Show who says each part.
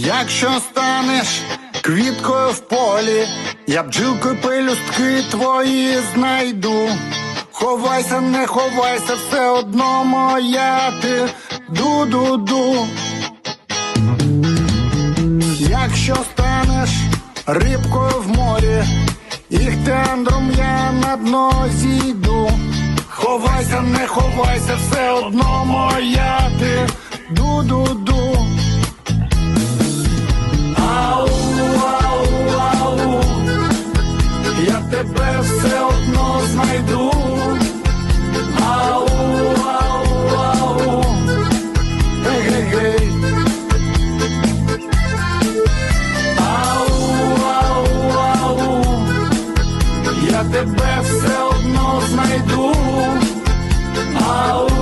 Speaker 1: Якщо станеш квіткою в полі, я бджілкою пелюстки твої знайду. Ховайся, не ховайся, все одно моя ти ду-ду-ду. Якщо станеш рибкою в морі, іхтеандром я на дно зійду. Ховайся, не ховайся, все одно моя ти. тебе все одно знайду. Ау, ау, ау, гей, гей. Ау, ау, ау, я тебе все одно знайду. Ау.